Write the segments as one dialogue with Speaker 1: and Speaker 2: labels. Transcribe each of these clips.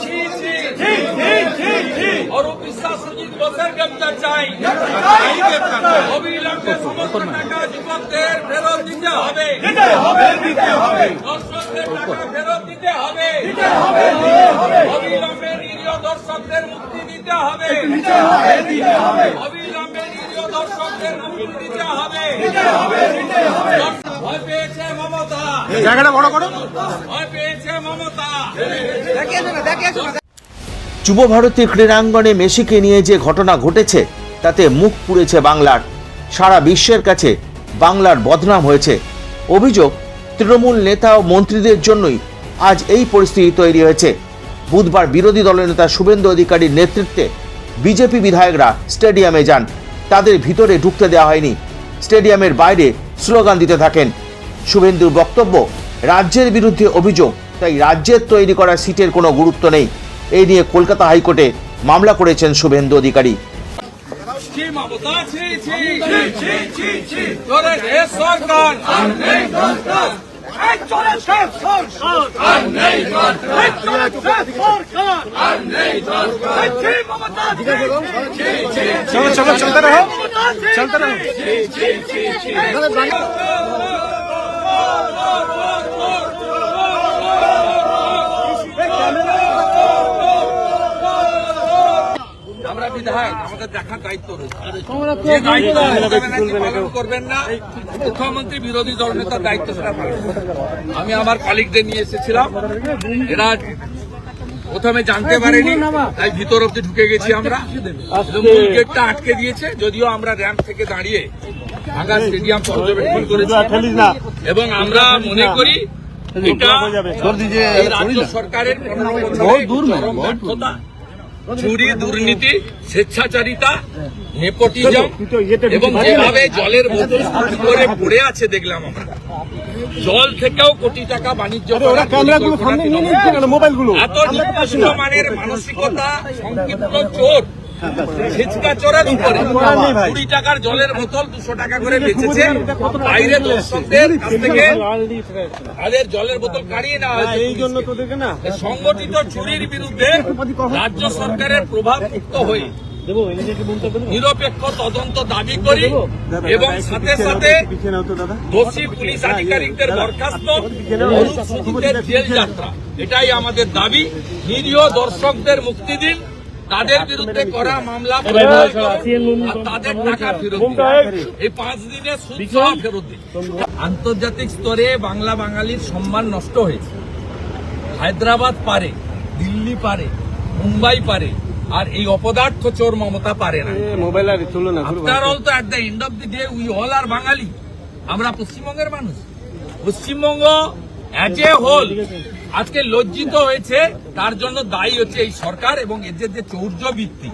Speaker 1: ছি অরূপ বিশ্বাস সুজিত বোসের গ্রেপ্তার চাই অবিলম্বে সমস্ত টাকা যুবকদের ফেরত দিতে হবে দর্শকদের টাকা ফেরত দিতে হবে অবিলম্বে নিরীহ দর্শকদের মুক্তি দিতে হবে অবিলম্বে নিরীহ দর্শকদের মুক্তি দিতে হবে ভয় পেয়েছে মমতা
Speaker 2: জায়গাটা বড় করো।
Speaker 3: যুব ভারতী ক্রীড়াঙ্গনে মেসিকে নিয়ে যে ঘটনা ঘটেছে, তাতে মুখ পুড়েছে বাংলার। সারা বিশ্বের কাছে বাংলার বদনাম হয়েছে। অভিযোগ, তৃণমূল নেতা ও মন্ত্রীদের জন্যই আজ এই পরিস্থিতি তৈরি হয়েছে। বুধবার বিরোধী দলের নেতা শুভেন্দু অধিকারীর নেতৃত্বে বিজেপি বিধায়করা স্টেডিয়ামে যান। তাদের ভিতরে ঢুকতে দেওয়া হয়নি। স্টেডিয়ামের বাইরে স্লোগান দিতে থাকেন। শুভেন্দুর বক্তব্য, রাজ্যের বিরুদ্ধে অভিযোগ তাই রাজ্যের তৈরি করা সিটের কোনো গুরুত্ব নেই। এই নিয়ে কলকাতা হাইকোর্টে মামলা করেছেন শুভেন্দু অধিকারী।
Speaker 1: ছি ছি ছি ছি তোরে হে সরকার আর নেই দরকার এই চলে শেষ সরকার আর নেই দরকার এই চলে শেষ সরকার আর নেই দরকার এই ছি মমতা ছি ছি ছি
Speaker 2: চলো চলো চলতে রহো চলতে রহো
Speaker 1: আমরা বিধায়ক আমাদের দেখার দায়িত্ব রয়েছে। করবেন না, কি পালন করবেন না মুখ্যমন্ত্রী বিরোধী দল নেতার দায়িত্ব সেটা আমি আমার কলিগদের নিয়ে এসেছিলাম। এরা প্রথমে জানতে পারেনি তাই ভিতর অব্দি ঢুকে গেছি আমরা। মূল গেটটা আটকে দিয়েছে যদিও আমরা র্যাম্প থেকে দাঁড়িয়ে ঢাকা স্টেডিয়াম পর্যবেক্ষণ করেছি। এবং আমরা মনে করি এটা রাজ্য সরকারের ব্যর্থতা। চুরি দুর্নীতি স্বেচ্ছাচারিতা নেপোটিজম এবং যেভাবে জলের বোতল করে পড়ে আছে দেখলাম আমরা। জল থেকেও কোটি টাকা বাণিজ্য এত নিকৃষ্ট মানের মানসিকতা সংকীর্ণ চোর। ছিচকা উপরে। কুড়ি টাকার জলের বোতল দুশো টাকা করে বেচেছে। বাইরে দর্শকদের কাছ থেকে তাদের জলের বোতল কাড়িয়ে নেওয়া হয়েছে
Speaker 2: এই জন্য তোদেরকে না।
Speaker 1: সংগঠিত চুরির বিরুদ্ধে রাজ্য সরকারের প্রভাব মুক্ত হয়ে নিরপেক্ষ তদন্ত দাবি করি এবং সাথে সাথে দোষী পুলিশ আধিকারিকদের বরখাস্ত জেল যাত্রা এটাই আমাদের দাবি। নিরীহ দর্শকদের মুক্তি দিন। তাদের বিরুদ্ধে করা মামলা তাদের টাকা ফেরত এই পাঁচ দিনে ফেরত দিন আন্তর্জাতিক স্তরে বাংলা বাঙালির সম্মান নষ্ট হয়েছে। হায়দ্রাবাদ পারে দিল্লি পারে মুম্বাই পারে আর এই অপদার্থ চোর মমতা পারে না।
Speaker 2: মোবাইল আর চলো না
Speaker 1: আফটার অল তো at the end of the day we all are Bangali. আমরা পশ্চিমবঙ্গের মানুষ। পশ্চিমবঙ্গ আজকে লজ্জিত হয়েছে, তার জন্য দায়ী হচ্ছে এই সরকার এবং এদের যে চৌর্য বৃত্তি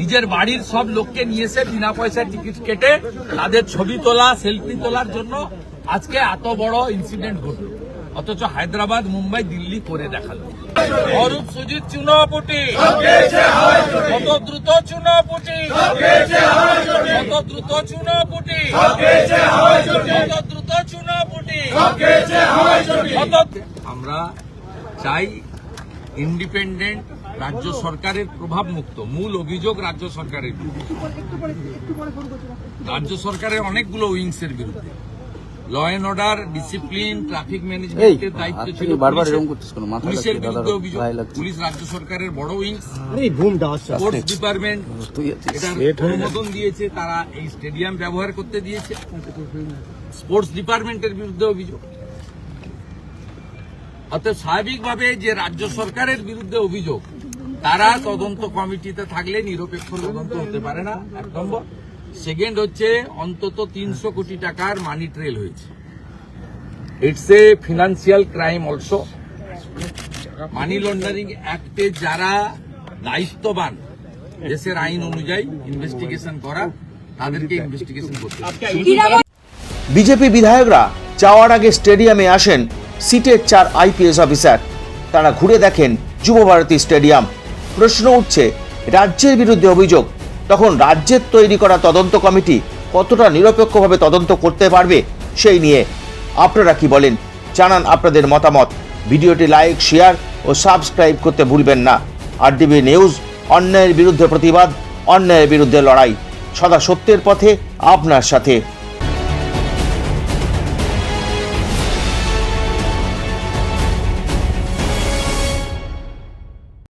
Speaker 1: নিজের বাড়ির সব লোককে নিয়েছে বিনা পয়সার টিকিট কেটে তাদের ছবি তোলা, সেলফি তোলার জন্য আজকে এত বড় ইনসিডেন্ট ঘটল। অথচ হায়দ্রাবাদ মুম্বাই দিল্লি করে দেখাল। অরূপ সুজিত চুনাপুটি। কত দ্রুত চুনাপুটি। কত দ্রুত চুনাপুটি। কত দ্রুত চুনাপুটি। আমরা চাই ইন্ডিপেন্ডেন্ট রাজ্য সরকারের প্রভাব মুক্ত মূল অভিযোগ রাজ্য সরকারের। রাজ্য সরকারের অনেকগুলো উইংস এর বিরুদ্ধে। Law and order discipline traffic ম্যানেজমেন্টের দায়িত্ব ছিল
Speaker 4: বারবার। এরকম করছিস কেন? মাথা
Speaker 1: পুলিশের বিরুদ্ধে অভিযোগ পুলিশ রাজ্য সরকারের বড় উইংস
Speaker 2: এই আসছে
Speaker 1: স্পোর্টস ডিপার্টমেন্ট। এটার অনুমোদন দিয়েছে তারা এই স্টেডিয়াম ব্যবহার করতে দিয়েছে। স্পোর্টস ডিপার্টমেন্টের বিরুদ্ধে অভিযোগ। অর্থাৎ স্বাভাবিকভাবে যে রাজ্য সরকারের বিরুদ্ধে অভিযোগ তারা তদন্ত কমিটিতে থাকলে নিরপেক্ষ তদন্ত হতে পারে না এক নম্বর। সেকেন্ড হচ্ছে অন্তত তিনশো কোটি টাকার মানি ট্রেল হয়েছে। It's a financial crime also money laundering অ্যাক্টে যারা দায়িত্ববান দেশের আইন অনুযায়ী ইনভেস্টিগেশন করা তাদেরকে ইনভেস্টিগেশন করতে
Speaker 3: বিজেপি বিধায়করা যাওয়ার আগে স্টেডিয়ামে আসেন সিটের চার আইপিএস অফিসার। তারা ঘুরে দেখেন যুব ভারতী স্টেডিয়াম। প্রশ্ন উঠছে রাজ্যের বিরুদ্ধে অভিযোগ তখন রাজ্যের তৈরি করা তদন্ত কমিটি কতটা নিরপেক্ষভাবে তদন্ত করতে পারবে সেই নিয়ে আপনারা কি বলেন? জানান আপনাদের মতামত। ভিডিওটি লাইক, শেয়ার ও সাবস্ক্রাইব করতে ভুলবেন না। আর ডিবি নিউজ, অন্যায়ের বিরুদ্ধে প্রতিবাদ, অন্যায়ের বিরুদ্ধে লড়াই। সদা সত্যের পথে আপনার সাথে।